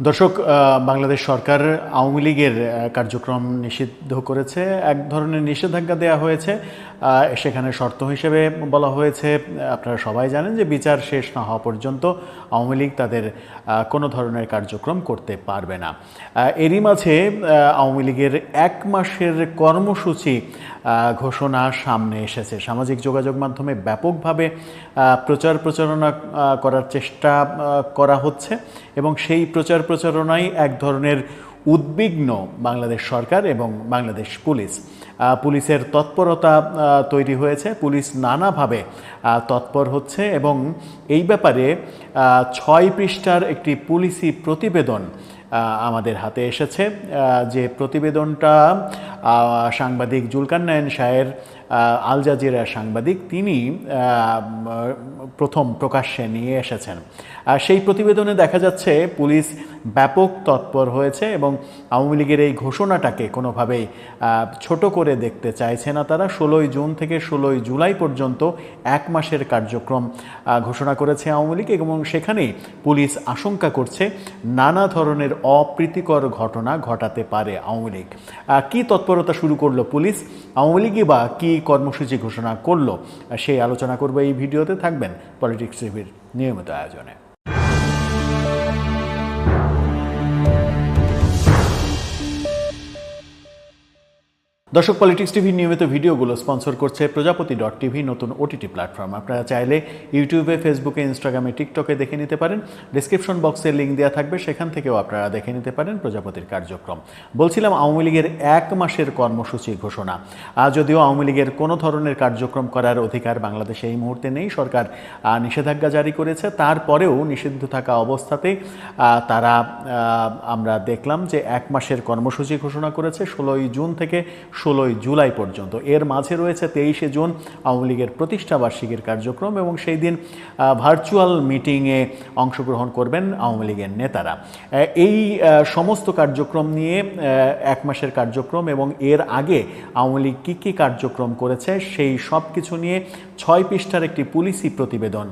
দর্শক বাংলাদেশ সরকার আওয়ামী লীগের কার্যক্রম নিষিদ্ধ করেছে। এক ধরনের নিষেধাজ্ঞা দেওয়া হয়েছে। সেখানে শর্ত হিসেবে বলা হয়েছে, আপনারা সবাই জানেন যে বিচার শেষ না হওয়া পর্যন্ত আওয়ামী লীগ তাদের কোনো ধরনের কার্যক্রম করতে পারবে না। এরই মাঝে আওয়ামী লীগের এক মাসের কর্মসূচি ঘোষণা সামনে এসেছে। সামাজিক যোগাযোগ মাধ্যমে ব্যাপকভাবে প্রচার প্রচারণা করার চেষ্টা করা হচ্ছে এবং সেই প্রচার প্রচারণাই এক ধরনের উদ্বিগ্ন বাংলাদেশ সরকার এবং বাংলাদেশ পুলিশ। পুলিশের তৎপরতা তৈরি হয়েছে। পুলিশ নানাভাবে তৎপর হচ্ছে এবং এই ব্যাপারে ছয় পৃষ্ঠার একটি পুলিশি প্রতিবেদন আমাদের হাতে এসেছে যে প্রতিবেদনটা সাংবাদিক জুলকান্নায়ন শাহের আহ, আল জাজিরা সাংবাদিক, তিনি প্রথম প্রকাশ্যে নিয়ে এসেছেন। সেই প্রতিবেদনে দেখা যাচ্ছে পুলিশ ব্যাপক তৎপর হয়েছে এবং আওয়ামী লীগের এই ঘোষণাটাকে কোনোভাবেই ছোট করে দেখতে চাইছে না তারা। ষোলোই জুন থেকে ষোলোই জুলাই পর্যন্ত এক মাসের কার্যক্রম ঘোষণা করেছে আওয়ামী লীগ এবং সেখানেই পুলিশ আশঙ্কা করছে নানা ধরনের অপ্রীতিকর ঘটনা ঘটাতে পারে আওয়ামী লীগ। কি তৎপরতা শুরু করল পুলিশ? আওয়ামী লীগই বা কি কর্মসূচি ঘোষণা করল। সেই আলোচনা করব এই ভিডিওতে থাকবেন পলিটিক্স টিভির নিয়মিত আয়োজনে। দর্শক পলিটিক্স টিভির নিয়মিত ভিডিওগুলো স্পন্সর করছে প্রজাপতি ডট টিভি নতুন ওটিটি প্ল্যাটফর্ম আপনারা চাইলে ইউটিউবে ফেসবুকে ইনস্টাগ্রামে টিকটকে দেখে নিতে পারেন। ডিসক্রিপশন বক্সে লিঙ্ক দেওয়া থাকবে সেখান থেকেও আপনারা দেখে নিতে পারেন প্রজাপতির কার্যক্রম। বলছিলাম আওয়ামী লীগের এক মাসের কর্মসূচি ঘোষণা। যদিও আওয়ামী লীগের কোনো ধরনের কার্যক্রম করার অধিকার বাংলাদেশে এই মুহূর্তে নেই সরকার নিষেধাজ্ঞা জারি করেছে। তারপরেও নিষিদ্ধ থাকা অবস্থাতেই আহ, তারা আমরা দেখলাম যে এক মাসের কর্মসূচি ঘোষণা করেছে। ষোলোই জুন থেকে ষোলোই জুলাই পর্যন্ত। এর মাঝে রয়েছে তেইশে জুন আওয়ামী লীগের প্রতিষ্ঠা বার্ষিকীর কার্যক্রম এবং সেই দিন ভার্চুয়াল মিটিংয়ে অংশগ্রহণ করবেন আওয়ামী লীগের নেতারা। এই সমস্ত কার্যক্রম নিয়ে এক মাসের কার্যক্রম এবং এর আগে আওয়ামী লীগ কী কী কার্যক্রম করেছে, সেই সব কিছু নিয়ে ছয় পৃষ্ঠার একটি পুলিশি প্রতিবেদন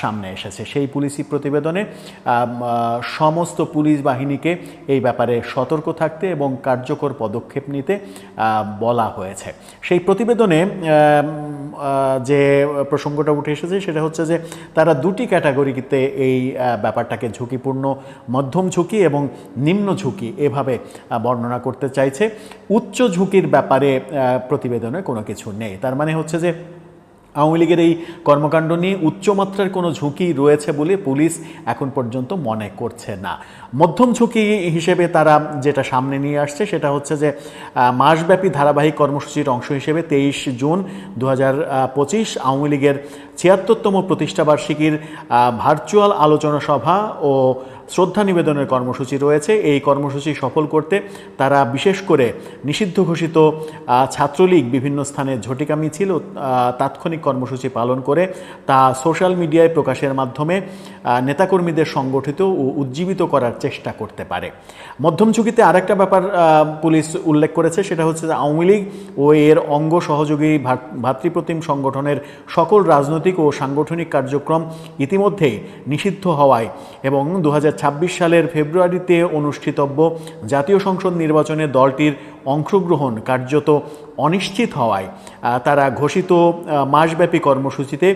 সামনে এসেছে। সেই পুলিশি প্রতিবেদনে সমস্ত পুলিশ বাহিনীকে এই ব্যাপারে সতর্ক থাকতে এবং কার্যকর পদক্ষেপ নিতে বলা হয়েছে। সেই প্রতিবেদনে যে প্রসঙ্গটা উঠে এসেছে সেটা হচ্ছে যে তারা দুটি ক্যাটাগরিতে এই ব্যাপারটাকে ঝুঁকিপূর্ণ, মধ্যম ঝুঁকি এবং নিম্ন ঝুঁকি এভাবে বর্ণনা করতে চাইছে। উচ্চ ঝুঁকির ব্যাপারে প্রতিবেদনে কোনো কিছু নেই। তার মানে হচ্ছে যে আওয়ামী লীগের এই কর্মকাণ্ড নিয়ে উচ্চমাত্রার কোনো ঝুঁকি রয়েছে বলে পুলিশ এখন পর্যন্ত মনে করছে না। মধ্যম ঝুঁকি হিসেবে তারা যেটা সামনে নিয়ে আসছে সেটা হচ্ছে যে মাসব্যাপী ধারাবাহিক কর্মসূচির অংশ হিসেবে তেইশ জুন দু পঁচিশ আওয়ামী লীগের ছিয়াত্তরতম প্রতিষ্ঠাবার্ষিকীর ভার্চুয়াল আলোচনা সভা ও শ্রদ্ধা নিবেদনের কর্মসূচি রয়েছে। এই কর্মসূচি সফল করতে তারা বিশেষ করে নিষিদ্ধ ঘোষিত ছাত্রলীগ বিভিন্ন স্থানে ঝটিকা মিছিল তাৎক্ষণিক কর্মসূচি পালন করে তা সোশ্যাল মিডিয়ায় প্রকাশের মাধ্যমে নেতাকর্মীদের সংগঠিত ও উজ্জীবিত করার চেষ্টা করতে পারে। মধ্যম ঝুঁকিতে আরেকটা ব্যাপার পুলিশ উল্লেখ করেছে, সেটা হচ্ছে যে আওয়ামী লীগ ও এর অঙ্গ সহযোগী ভাত- ভাতৃপ্রতিম সংগঠনের সকল রাজনৈতিক ও সাংগঠনিক কার্যক্রম ইতিমধ্যেই নিষিদ্ধ হওয়ায় এবং দু হাজার সালের ফেব্রুয়ারিতে অনুষ্ঠিতব্য জাতীয় সংসদ নির্বাচনে দলটির অংশগ্রহণ কার্যত অনিশ্চিত হওয়ায় তারা ঘোষিত মাসব্যাপী কর্মসূচিতে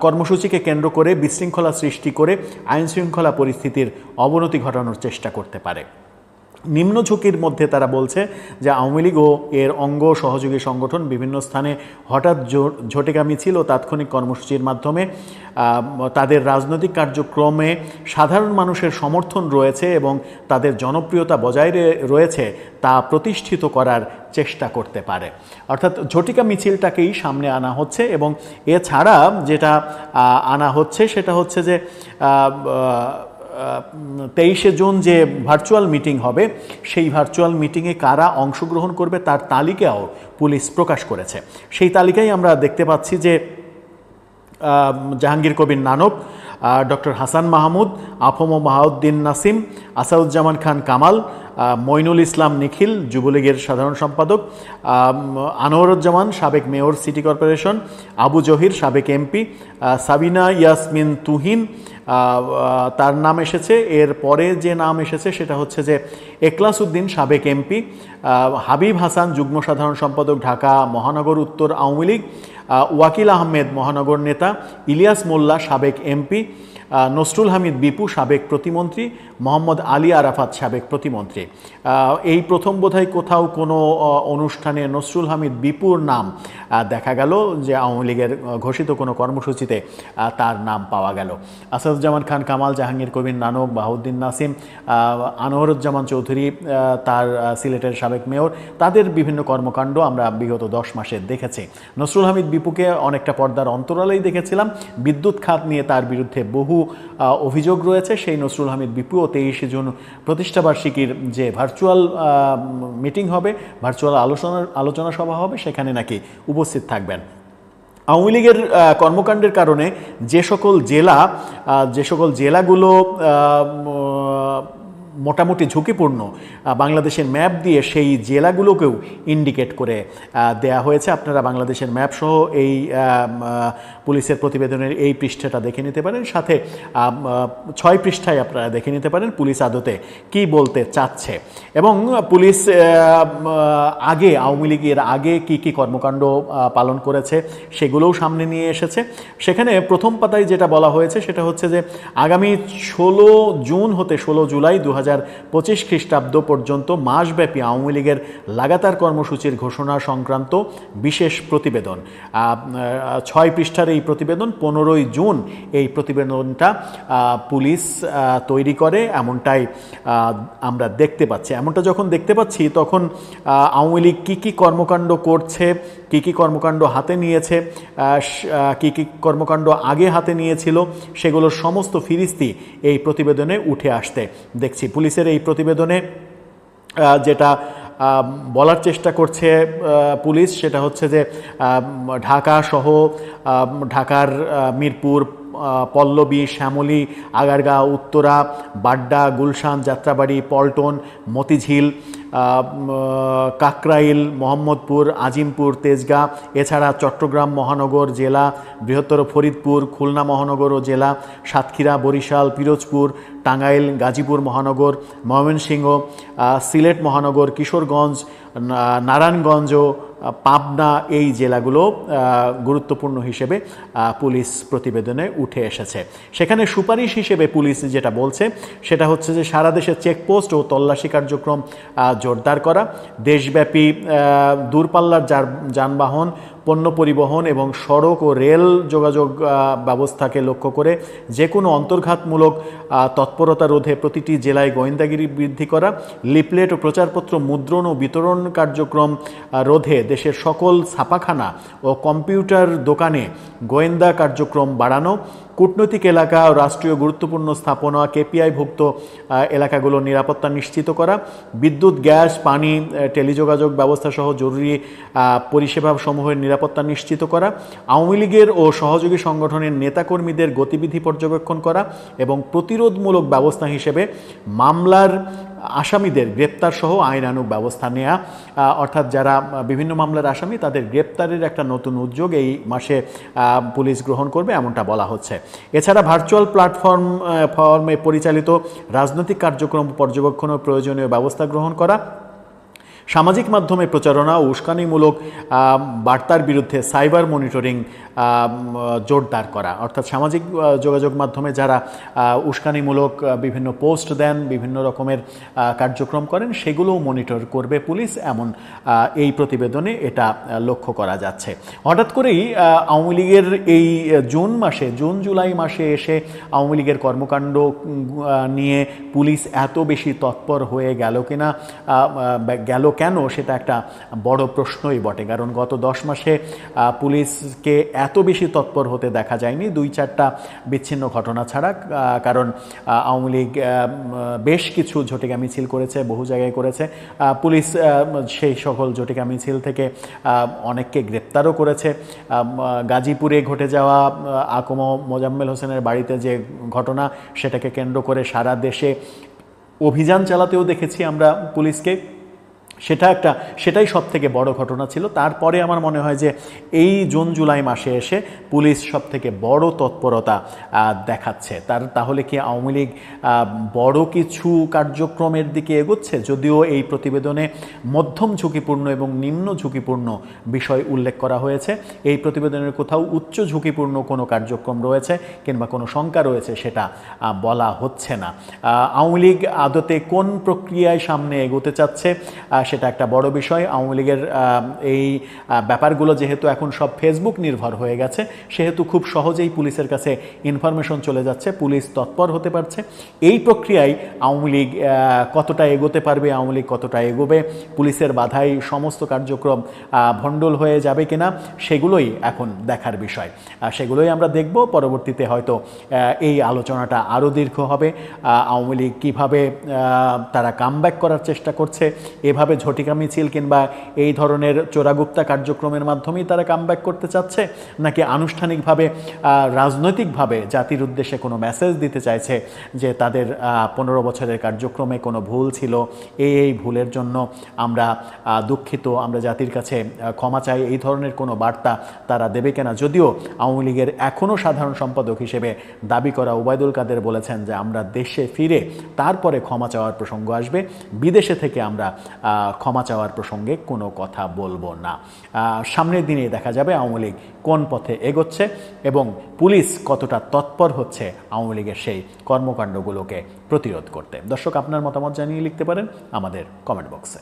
কর্মসূচিকে কেন্দ্র করে বিশৃঙ্খলা সৃষ্টি করে আইনশৃঙ্খলা পরিস্থিতির অবনতি ঘটানোর চেষ্টা করতে পারে। নিম্ন ঝুঁকির মধ্যে তারা বলছে যে আওয়ামী লীগ ও এর অঙ্গ সহযোগী সংগঠন বিভিন্ন স্থানে হঠাৎ ঝটিকা মিছিল ও তাৎক্ষণিক কর্মসূচির মাধ্যমে তাদের রাজনৈতিক কার্যক্রমে সাধারণ মানুষের সমর্থন রয়েছে এবং তাদের জনপ্রিয়তা বজায় রয়েছে তা প্রতিষ্ঠিত করার চেষ্টা করতে পারে। অর্থাৎ ঝটিকা মিছিলটাকেই সামনে আনা হচ্ছে এবং এছাড়া যেটা আনা হচ্ছে সেটা হচ্ছে যে তেইশে জুন যে ভার্চুয়াল মিটিং হবে, সেই ভার্চুয়াল মিটিংয়ে কারা অংশগ্রহণ করবে তার তালিকাও পুলিশ প্রকাশ করেছে। সেই তালিকায় আমরা দেখতে পাচ্ছি যে জাহাঙ্গীর কবির নানক ডক্টর হাসান মাহমুদ, আফম মাহাউদ্দিন নাসিম আসাউজ্জামান খান কামাল মইনুল ইসলাম নিখিল, যুবলীগের সাধারণ সম্পাদক আনোয়ারুজ্জামান সাবেক mayor city corporation, Abu Zahir সাবেক এমপি সাবিনা ইয়াসমিন তুহিন তার নাম এসেছে। এর পরে যে নাম এসেছে সেটা হচ্ছে যে একলাস উদ্দিন সাবেক এমপি হাবিব হাসান, যুগ্ম সাধারণ সম্পাদক ঢাকা মহানগর উত্তর আওয়ামী লীগ ওয়াকিল আহমেদ মহানগর নেতা, ইলিয়াস মোল্লা সাবেক এমপি নসরুল হামিদ বিপু সাবেক প্রতিমন্ত্রী, মোহাম্মদ আলী আরাফাত সাবেক প্রতিমন্ত্রী। এই প্রথম বোধহয় কোথাও কোনো অনুষ্ঠানে নসরুল হামিদ বিপুর নাম দেখা গেল যে আওয়ামী লীগের ঘোষিত কোনো কর্মসূচিতে তার নাম পাওয়া গেল। আসাদুজ্জামান খান, কামাল জাহাঙ্গীর, কবির নানক বাহুদ্দিন নাসিম আনোয়ারুজ্জামান চৌধুরী তার সিলেটের সাবেক মেয়র, তাদের বিভিন্ন কর্মকাণ্ড আমরা বিগত দশ মাসে দেখেছি। নসরুল হামিদ বিপুকে অনেকটা পর্দার অন্তরালেই দেখেছিলাম। বিদ্যুৎ খাত নিয়ে তার বিরুদ্ধে বহু অভিযোগ রয়েছে। সেই নসরুল হামিদ বিপুও তেইশে জুন প্রতিষ্ঠাবার্ষিকীর যে ভার্চুয়াল মিটিং হবে, ভার্চুয়াল আলোচনা আলোচনা সভা হবে, সেখানে নাকি উপস্থিত থাকবেন। আওয়ামী লীগের কর্মকাণ্ডের কারণে যে সকল জেলা যে সকল জেলাগুলো মোটামুটি ঝুঁকিপূর্ণ বাংলাদেশের ম্যাপ দিয়ে সেই জেলাগুলোকেও ইন্ডিকেট করে দেয়া হয়েছে। আপনারা বাংলাদেশের ম্যাপ সহ এই পুলিশের প্রতিবেদনের এই পৃষ্ঠাটা দেখে নিতে পারেন। সাথে ছয় পৃষ্ঠায় আপনারা দেখে নিতে পারেন পুলিশ আদতে কি বলতে চাচ্ছে। এবং পুলিশ আগে, আওয়ামী লীগের আগে কি কি কর্মকাণ্ড পালন করেছে সেগুলোও সামনে নিয়ে এসেছে। সেখানে প্রথম পাতায় যেটা বলা হয়েছে সেটা হচ্ছে যে, আগামী ষোলো জুন হতে ষোলো জুলাই দু হাজার হাজার পঁচিশ খ্রিস্টাব্দ পর্যন্ত মাসব্যাপী আওয়ামী লীগের লাগাতার কর্মসূচির ঘোষণা সংক্রান্ত বিশেষ প্রতিবেদন। ছয় পৃষ্ঠার এই প্রতিবেদন পনেরোই জুন এই প্রতিবেদনটা পুলিশ তৈরি করে। এমনটাই আমরা দেখতে পাচ্ছি। এমনটা যখন দেখতে পাচ্ছি, তখন আওয়ামী লীগ কী কী কর্মকাণ্ড করছে কী কী কর্মকাণ্ড হাতে নিয়েছে কী কী কর্মকাণ্ড আগে হাতে নিয়েছিল সেগুলোর সমস্ত ফিরিস্তি এই প্রতিবেদনে উঠে আসতে দেখছি। পুলিশের এই প্রতিবেদনে যেটা বলার চেষ্টা করছে পুলিশ সেটা হচ্ছে যে ঢাকা সহ ঢাকার মিরপুর পল্লবী, শ্যামলী, আগারগাঁও, উত্তরা, বাড্ডা, গুলশান, যাত্রাবাড়ি, পল্টন, মতিঝিল কাকরাইল, মোহাম্মদপুর, আজিমপুর, তেজগাঁ, এছাড়া চট্টগ্রাম মহানগর জেলা, বৃহত্তর ফরিদপুর, খুলনা মহানগর ও জেলা, সাতক্ষীরা, বরিশাল, পিরোজপুর, টাঙ্গাইল, গাজীপুর মহানগর, ময়মনসিংহ সিলেট মহানগর, কিশোরগঞ্জ নারায়ণগঞ্জ পাবনা এই জেলাগুলো গুরুত্বপূর্ণ হিসেবে পুলিশ প্রতিবেদনে উঠে এসেছে। সেখানে সুপারিশ হিসেবে পুলিশ যেটা বলছে, সেটা হচ্ছে যে সারা দেশে চেকপোস্ট ও তল্লাশি কার্যক্রম জোরদার করা, দেশব্যাপী দূরপাল্লার যার- যানবাহন পণ্য পরিবহন এবং সড়ক ও রেল যোগাযোগ ব্যবস্থাকে লক্ষ্য করে যে কোনো অন্তর্ঘাতমূলক তৎপরতা রোধে প্রতিটি জেলায় গোয়েন্দাগিরি বৃদ্ধি করা লিপলেট ও প্রচারপত্র মুদ্রণ ও বিতরণ কার্যক্রম রোধে দেশের সকল ছাপাখানা ও কম্পিউটার দোকানে গোয়েন্দা কার্যক্রম বাড়ানো কূটনৈতিক এলাকা ও রাষ্ট্রীয় গুরুত্বপূর্ণ স্থাপনা কেপিআইভুক্ত এলাকাগুলোর নিরাপত্তা নিশ্চিত করা বিদ্যুৎ গ্যাস পানি টেলিযোগাযোগ ব্যবস্থা সহ জরুরি আহ, পরিষেবা সমূহের নিরাপত্তা নিশ্চিত করা আওয়ামী লীগের ও সহযোগী সংগঠনের নেতাকর্মীদের গতিবিধি পর্যবেক্ষণ করা এবং প্রতিরোধমূলক ব্যবস্থা হিসেবে মামলার আসামিদের গ্রেপ্তার সহ আইনানুগ ব্যবস্থা নেয়া অর্থাৎ যারা বিভিন্ন মামলার আসামি, তাদের গ্রেপ্তারের একটা নতুন উদ্যোগ এই মাসে পুলিশ গ্রহণ করবে এমনটা বলা হচ্ছে। এছাড়া ভার্চুয়াল প্ল্যাটফর্ম ফর্মে পরিচালিত রাজনৈতিক কার্যক্রম পর্যবেক্ষণ ও প্রয়োজনীয় ব্যবস্থা গ্রহণ করা সামাজিক মাধ্যমে প্রচারণা ও উস্কানিমূলক বার্তার বিরুদ্ধে সাইবার মনিটরিং জোরদার করা। অর্থাৎ সামাজিক যোগাযোগ মাধ্যমে যারা উস্কানিমূলক বিভিন্ন পোস্ট দেন, বিভিন্ন রকমের কার্যক্রম করেন, সেগুলোও মনিটর করবে পুলিশ এমন এই প্রতিবেদনে এটা লক্ষ্য করা যাচ্ছে। হঠাৎ করেই আওয়ামী লীগের এই জুন মাসে, জুন, জুলাই মাসে এসে আওয়ামী লীগের কর্মকাণ্ড নিয়ে পুলিশ এত বেশি তৎপর হয়ে গেল কিনা গেল কেন সেটা একটা বড় প্রশ্নই বটে। কারণ গত দশ মাসে পুলিশকে এত বেশি তৎপর হতে দেখা যায়নি। দুই চারটা বিচ্ছিন্ন ঘটনা ছাড়া কারণ আওয়ামী লীগ বেশ কিছু ঝটিকা মিছিল করেছে, বহু জায়গায় করেছে। পুলিশ সেই সকল ঝটিকা মিছিল থেকে অনেককে গ্রেপ্তারও করেছে। গাজীপুরে ঘটে যাওয়া আকম মোজাম্মেল হোসেনের বাড়িতে যে ঘটনা, সেটাকে কেন্দ্র করে সারা দেশে অভিযান চালাতেও দেখেছি আমরা পুলিশকে। সেটা একটা, সেটাই সব থেকে বড় ঘটনা ছিল। তারপরে আমার মনে হয় যে এই জুন, জুলাই মাসে এসে পুলিশ সব থেকে বড় তৎপরতা দেখাচ্ছে। তার, তাহলে কি আওয়ামী লীগ বড় কিছু কার্যক্রমের দিকে এগোচ্ছে? যদিও এই প্রতিবেদনে মধ্যম ঝুঁকিপূর্ণ এবং নিম্ন ঝুঁকিপূর্ণ বিষয় উল্লেখ করা হয়েছে। এই প্রতিবেদনের কোথাও উচ্চ ঝুঁকিপূর্ণ কোনো কার্যক্রম রয়েছে কিংবা কোনো শঙ্কা রয়েছে সেটা বলা হচ্ছে না। আওয়ামী লীগ আদতে কোন প্রক্রিয়ায় সামনে এগোতে চাচ্ছে? সেটা একটা বড় বিষয়। আওয়ামী লীগের এই ব্যাপারগুলো যেহেতু এখন সব ফেসবুক নির্ভর হয়ে গেছে, সেহেতু খুব সহজেই পুলিশের কাছে ইনফরমেশন চলে যাচ্ছে, পুলিশ তৎপর হতে পারছে। এই প্রক্রিয়ায় আওয়ামী লীগ কতটা এগোতে পারবে, আওয়ামী লীগ কতটা এগোবে, পুলিশের বাধাই সমস্ত কার্যক্রম ভণ্ডল হয়ে যাবে কিনা, সেগুলোই এখন দেখার বিষয়। সেগুলোই আমরা দেখব, পরবর্তীতে হয়তো এই আলোচনাটা আরও দীর্ঘ হবে। আওয়ামী লীগ কীভাবে তারা কামব্যাক করার চেষ্টা করছে, এভাবে ঝটিকা মিছিল কিংবা এই ধরনের চোরাগুপ্তা কার্যক্রমের মাধ্যমেই তারা কামব্যাক করতে চাচ্ছে, নাকি আনুষ্ঠানিকভাবে রাজনৈতিকভাবে জাতির উদ্দেশ্যে কোনো মেসেজ দিতে চাইছে যে তাদের পনেরো বছরের কার্যক্রমে কোনো ভুল ছিল? এই এই ভুলের জন্য আমরা দুঃখিত, আমরা জাতির কাছে ক্ষমা চাই, এই ধরনের কোনো বার্তা তারা দেবে কেনা? যদিও আওয়ামী লীগের এখনও সাধারণ সম্পাদক হিসেবে দাবি করা ওবায়দুল কাদের বলেছেন যে আমরা দেশে ফিরে তারপরে ক্ষমা চাওয়ার প্রসঙ্গ আসবে, বিদেশে থেকে আমরা ক্ষমা চাওয়ার প্রসঙ্গে কোনো কথা বলব না। সামনের দিনে দেখা যাবে আওয়ামী লীগ কোন পথে এগোচ্ছে এবং পুলিশ কতটা তৎপর হচ্ছে আওয়ামী লীগের সেই কর্মকাণ্ডগুলোকে প্রতিরোধ করতে। দর্শক, আপনার মতামত জানিয়ে লিখতে পারেন আমাদের কমেন্ট বক্সে